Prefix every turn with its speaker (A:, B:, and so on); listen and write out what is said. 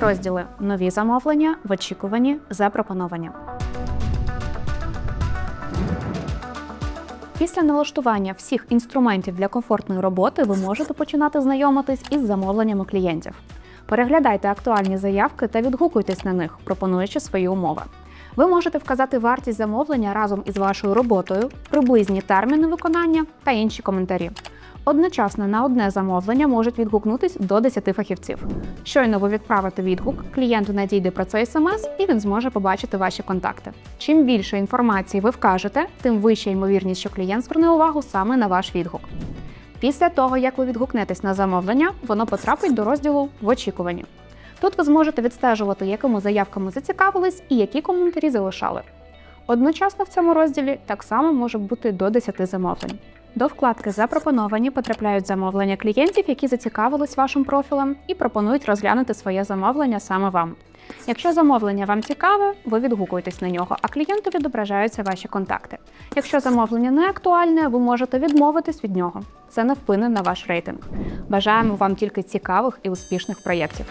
A: розділи нові замовлення, в очікуванні, запропоновані. Після налаштування всіх інструментів для комфортної роботи ви можете починати знайомитись із замовленнями клієнтів. Переглядайте актуальні заявки та відгукуйтесь на них, пропонуючи свої умови. Ви можете вказати вартість замовлення разом із вашою роботою, приблизні терміни виконання та інші коментарі. Одночасно на одне замовлення можуть відгукнутись до 10 фахівців. Щойно ви відправите відгук, клієнту надійде про це смс, і він зможе побачити ваші контакти. Чим більше інформації ви вкажете, тим вища ймовірність, що клієнт зверне увагу саме на ваш відгук. Після того, як ви відгукнетесь на замовлення, воно потрапить до розділу в очікуванні. Тут ви зможете відстежувати, якими заявками зацікавились і які коментарі залишали. Одночасно в цьому розділі так само може бути до 10 замовлень. До вкладки Запропоновані потрапляють замовлення клієнтів, які зацікавились вашим профілем і пропонують розглянути своє замовлення саме вам. Якщо замовлення вам цікаве, ви відгукуєтесь на нього, а клієнту відображаються ваші контакти. Якщо замовлення не актуальне, ви можете відмовитись від нього. Це не вплине на ваш рейтинг. Бажаємо вам тільки цікавих і успішних проєктів.